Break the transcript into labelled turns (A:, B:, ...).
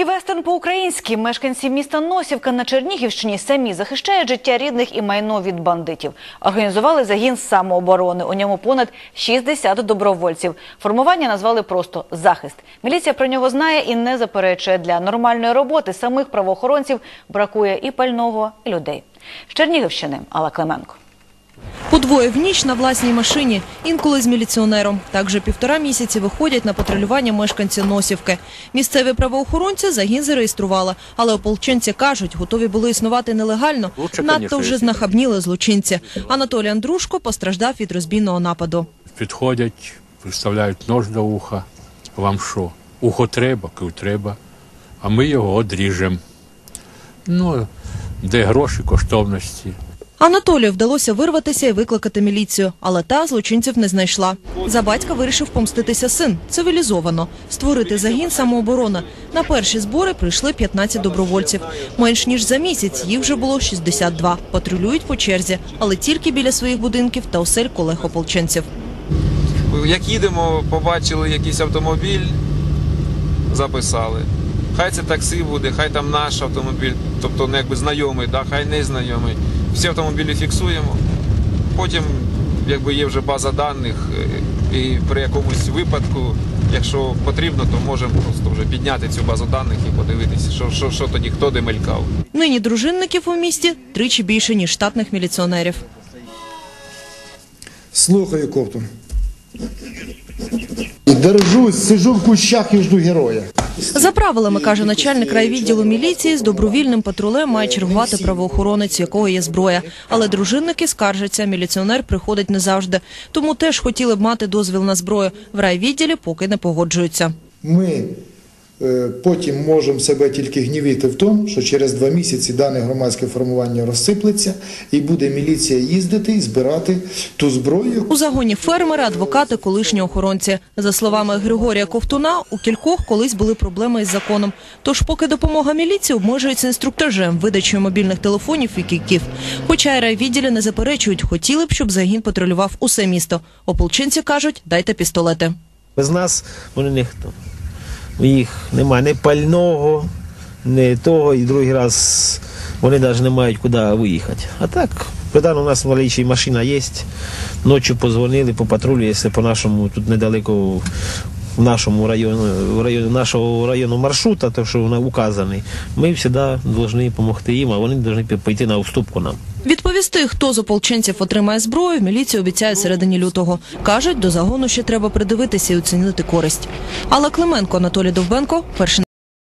A: І вестерн по-українськи мешканці міста Носівка на Чернігівщині самі захищають життя рідних і майно від бандитів. Організували загін самооборони. У ньому понад 60 добровольців. Формування назвали просто захист. Міліція про нього знає і не заперечує. Для нормальної роботи самих правоохоронців бракує і пального, і людей. З Чернігівщини Алла Клименко.
B: По двоє в ніч на власній машині, інколи з міліціонером. Так вже півтора місяці виходять на патрулювання мешканці Носівки. Місцеві правоохоронці загін зареєстрували, але ополченці кажуть, готові були існувати нелегально. Надто вже знахабніли злочинці. Анатолій Андрушко постраждав від розбійного нападу.
C: Підходять, приставляють нож до уха. Вам що? Ухо треба, кив треба, а ми його одріжемо. Ну, де гроші, коштовності.
B: Анатолію вдалося вирватися і викликати міліцію, але та злочинців не знайшла. За батька вирішив помститися син цивілізовано, створити загін самооборони. На перші збори прийшли 15 добровольців. Менш ніж за місяць їх вже було 62. Патрулюють по черзі, але тільки біля своїх будинків та осель колег ополченців.
D: Як їдемо, побачили якийсь автомобіль, записали. Хай це таксі буде, хай там наш автомобіль, тобто ну, якби знайомий, да, хай не знайомий. Всі автомобілі фіксуємо. Потім, якби є вже база даних, е, і при якомусь випадку, якщо потрібно, то можемо просто вже підняти цю базу даних і подивитися, що, що, що тоді хто де мелькав.
B: Нині дружинників у місті тричі більше ніж штатних міліціонерів.
E: Слухаю, Ковтун. Держусь, сижу в кущах і жду героя.
B: За правилами, каже начальник райвідділу міліції, з добровільним патрулем має чергувати правоохоронець, якого є зброя. Але дружинники скаржаться, міліціонер приходить не завжди. Тому теж хотіли б мати дозвіл на зброю. В райвідділі поки не погоджуються.
E: Ми потім можемо себе тільки гнівити в тому, що через два місяці дане громадське формування розсиплеться і буде міліція їздити і збирати ту зброю,
B: У загоні фермери, адвокати, колишні охоронці. За словами Григорія Ковтуна, у кількох колись були проблеми із законом. Тож, поки допомога міліції обмежується інструктажем, видачею мобільних телефонів і кійків. Хоча й райвідділі не заперечують, хотіли б, щоб загін патрулював усе місто. Ополченці кажуть, дайте пістолети.
F: Без нас вони ніхто. У їх немає ні пального, ні того, і другий раз вони навіть не мають куди виїхати. А так, коли у нас в машина є, ночі позвонили по патрулю, якщо по нашому тут недалеко в нашому районі, в районі нашого району маршрута, то що вона указаний, ми завжди повинні допомогти їм, а вони повинні піти на уступку нам.
B: Відповісти, хто з ополченців отримає зброю, міліція обіцяє середині лютого. Кажуть, до загону ще треба придивитися і оцінити користь. Але Клименко, Анатолій Довбенко, перший